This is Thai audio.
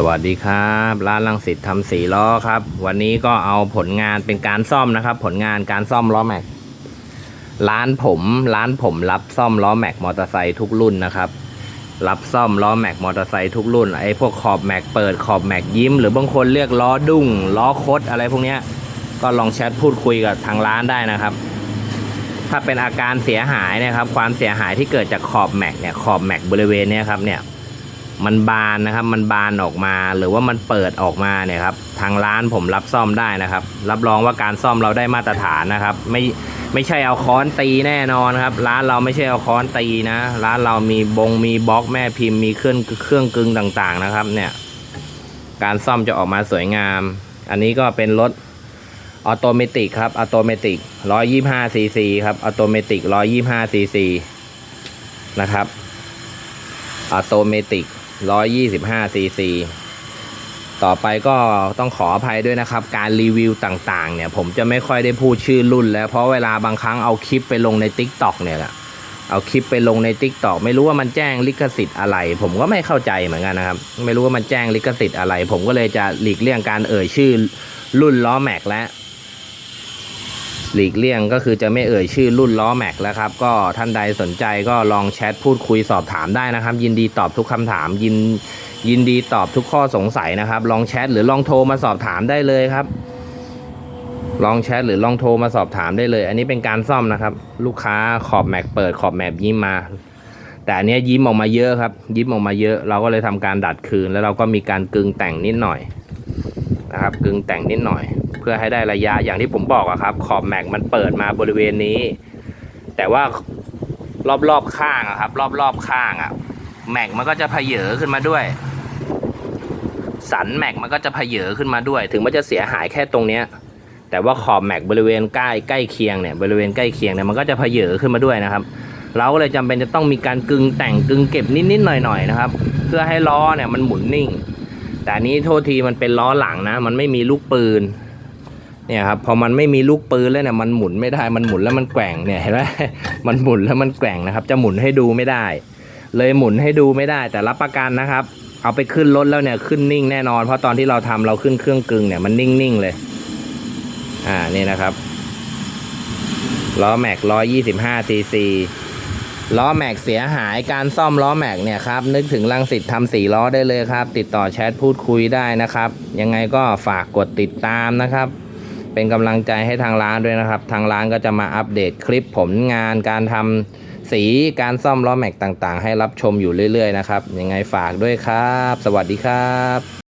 สวัสดีครับ ร้านลังสิตทำสีล้อครับ วันนี้ก็เอาผลงานเป็นการซ่อมนะครับ ผลงานการซ่อมล้อแม็กร้านผมร้านผมรับซ่อมล้อแม็กมอเตอร์ไซค์ทุกรุ่นนะครับ รับซ่อมล้อแม็กมอเตอร์ไซค์ทุกรุ่นไอ้พวกขอบแม็กเปิดขอบแม็กยิ้ม หรือบางคนเรียกล้อดุ้งล้อคดอะไรพวกเนี้ยก็ลองแชทพูดคุยกับทางร้านได้นะครับ ถ้าเป็นอาการเสียหายนะครับ ความเสียหายที่เกิดจากขอบแม็กเนี่ยขอบแม็กบริเวณเนี้ยครับเนี่ย มันบานนะครับ มันบานออกมาหรือว่ามันเปิดออกมาเนี่ยครับทางร้านผมรับซ่อมได้นะครับ รับรองว่าการซ่อมเราได้มาตรฐานนะครับ ไม่ไม่ใช่เอาค้อนตีแน่นอนครับ ร้านเราไม่ใช่เอาค้อนตีนะ ร้านเรามีบงมีบล็อกแม่พิมพ์มีเครื่องเครื่องกึงต่างๆนะครับ เนี่ย การซ่อมจะออกมาสวยงาม อันนี้ก็เป็นรถออโตเมติกครับออโตเมติก125ซีซีครับออโตเมติก125ซีซีนะครับออโตเมติก 125ซีซีต่อไปก็ต้องขออภัยด้วยนะครับ การรีวิวต่างๆ เนี่ย ผมจะไม่ค่อยได้พูดชื่อรุ่นแล้ว เพราะเวลาบางครั้งเอาคลิปไปลงใน t ิ k t o k เนี่ยแหละเอาคลิปไปลงใน t ิ k t o k ไม่รู้ว่ามันแจ้งลิขสิทธิ์อะไร ผมก็ไม่เข้าใจเหมือนกันนะครับ ไม่รู้ว่ามันแจ้งลิขสิทธิ์อะไร ผมก็เลยจะหลีกเลี่ยงการเอ่ยชื่อรุ่นล้อแม็กและ หลีกเลี่ยงก็คือจะไม่เอ่ยชื่อรุ่นล้อแม็กแล้วครับ ก็ท่านใดสนใจก็ลองแชทพูดคุยสอบถามได้นะครับ ยินดีตอบทุกคำถามยินยินดีตอบทุกข้อสงสัยนะครับ ลองแชทหรือลองโทรมาสอบถามได้เลยครับ ลองแชทหรือลองโทรมาสอบถามได้เลย อันนี้เป็นการซ่อมนะครับ ลูกค้าขอบแม็กเปิดขอบแม็กยิ้มมา แต่อันนี้ยยิ้มออกมาเยอะครับ ยิ้มออกมาเยอะ เราก็เลยทำการดัดคืน แล้วเราก็มีการกึงแต่งนิดหน่อยนะครับ กึงแต่งนิดหน่อย เพื่อให้ได้ระยะอย่างที่ผมบอกอะครับ ขอบแม็กมันเปิดมาบริเวณนี้ แต่ว่ารอบๆข้างอะครับ รอบๆข้างอะแม็กมันก็จะเพเยอขึ้นมาด้วย สันแม็กมันก็จะเพเยอขึ้นมาด้วย ถึงมันจะเสียหายแค่ตรงเนี้ยแต่ว่าขอบแม็กบริเวณใกล้ใกล้เคียงเนี่ยบริเวณใกล้เคียงเนี่ยมันก็จะเพเยอขึ้นมาด้วยนะครับ เราก็เลยจำเป็นจะต้องมีการกึงแต่งกึงเก็บนิดๆหน่อยๆนะครับ เพื่อให้ล้อเนี่ยมันหมุนนิ่ง แต่นี้โทษทีมันเป็นล้อหลังนะ มันไม่มีลูกปืน เนี่ยครับพอมันไม่มีลูกปืนแล้วเนี่ยมันหมุนไม่ได้มันหมุนแล้วมันแกว่งเนี่ยเห็นไหมมันหมุนแล้วมันแกว่งนะครับ จะหมุนให้ดูไม่ได้ เลยหมุนให้ดูไม่ได้ แต่รับประกันนะครับ เอาไปขึ้นรถแล้วเนี่ยขึ้นนิ่งแน่นอน เพราะตอนที่เราทำเราขึ้นเครื่องกึ่งเนี่ยมันนิ่งๆเลย อ่านี่นะครับล้อแม็กร้อยยี่สิบห้าซีซีล้อแม็กเสียหายการซ่อมล้อแม็กเนี่ยครับนึกถึงลังสิตทำสีล้อได้เลยครับ ติดต่อแชทพูดคุยได้นะครับ ยังไงก็ฝากกดติดตามนะครับ เป็นกำลังใจให้ทางร้านด้วยนะครับ ทางร้านก็จะมาอัปเดตคลิปผลงานการทำสีการซ่อมล้อแม็กต่างๆ ให้รับชมอยู่เรื่อยๆนะครับยังไงฝากด้วยครับ สวัสดีครับ